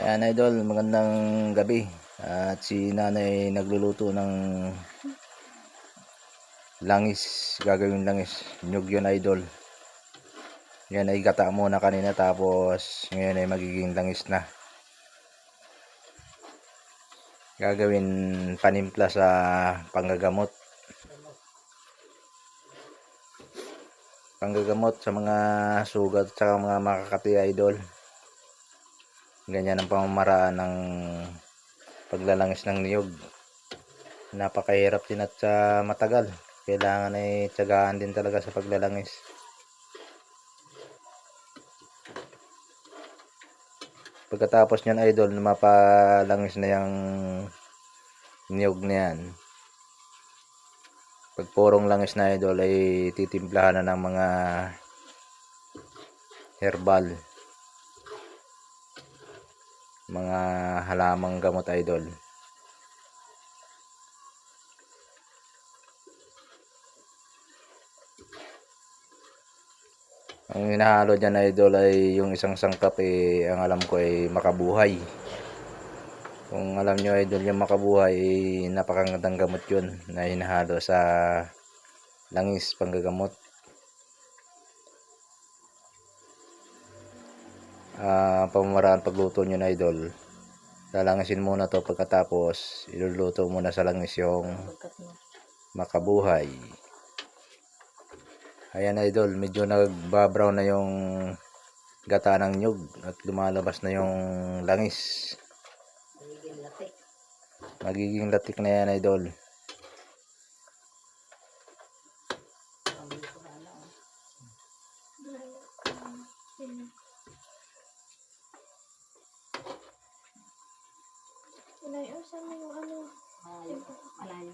Ayan idol, magandang gabi. At si nanay nagluluto ng langis, gagawin langis. Nyug yun idol. Yan ay gata muna kanina tapos ngayon ay magiging langis na. Gagawin panimpla sa panggagamot. Panggagamot sa mga sugat at mga makakati idol ganyan ang pamamaraan ng paglalangis ng niyog. Napakahirap din at sa matagal. Kailangan ay tiyagaan din talaga sa paglalangis. Pagkatapos nyan idol mapalangis na yung niyog na yan. Pag purong langis na idol ay titimplahan na ng mga herbal mga halamang gamot idol. Ang hinahalo dyan idol ay yung isang sangkap eh, ang alam ko ay makabuhay. Kung alam nyo idol yung makabuhay eh, napakagandang gamot yun na hinahalo sa langis panggagamot. Ah pamamaraan pagluto nyo na idol. Lalangasin muna to pagkatapos. Iluluto muna sa langis yung makabuhay. Ayan idol. Medyo nagbabrown na yung gata ng nyug at lumalabas na yung langis. Magiging latik na yan idol Inay, oh, saan mo yung ano? Malayo.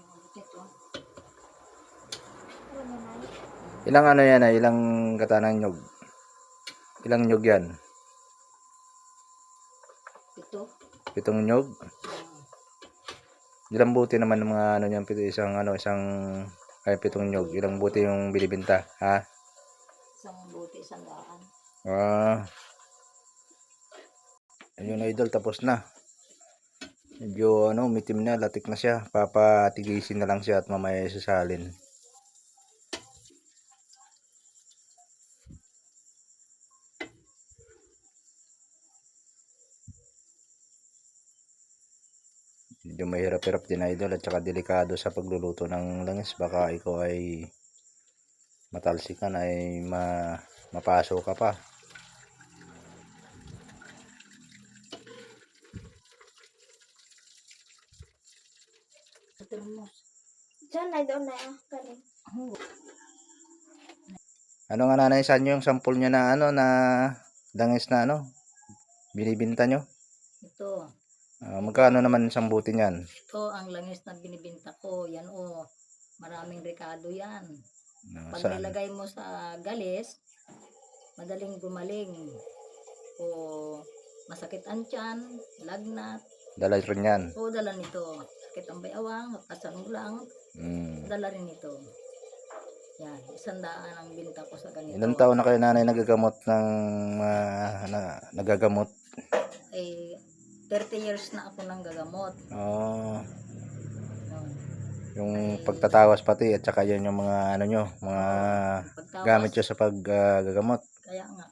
Ano naman? ilang ano yan ay ilang gata ng nyug ilang nyug yan Ito. pitong nyug ilang buti naman ng mga ano niyan pito isang ano isang ay pitong nyug ilang buti yung binibenta ha Isang buti, isang daan. ah ayun idol tapos na medyo ano mitim na latik na siya. Papatigisin na lang siya at mamaya sasalin medyo mahirap-hirap din idol at saka delikado sa pagluluto ng langis. Baka ikaw ay matalsikan ay ma mapaso ka pa Termos. Diyan, ay doon na ah. Galing. Ano nga nanay sa inyo yung sample nyo na ano na langis na ano binibinta nyo? Ito. Ah, magkano naman isang buti niyan? Ito ang langis na binibinta ko. Yan oh. Maraming rekado yan. Ah, Pag saan? nilagay mo sa galis, madaling gumaling. O masakit ang tiyan, lagnat. Dala rin yan. O dala nito. Sakit ang bayawang, kasanulang, Mm. dala rin ito. Yan, isang daan ang binta ko sa ganito. Ilang taon na kayo nanay nagagamot ng ah, na, nagagamot? Eh, 30 years na ako nang gagamot. Oh, Yun. yung pagtatawas pati at saka yan yung mga ano nyo, mga Pagtawas, gamit nyo sa paggagamot. Kaya nga.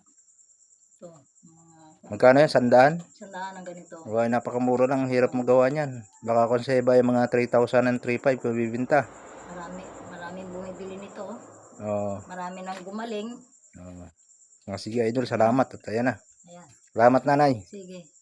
Magkano yan? Sandaan? sandaan ng ganito. Wow, napakamura lang. Hirap magawa niyan. Baka iba yung mga 3,000 and 3,500 kung bibinta. Marami, maraming bumibili nito. Oo. Marami nang gumaling. Oh. Ah, sige idol, salamat. At ayan na. Ayan, Salamat nanay. sige.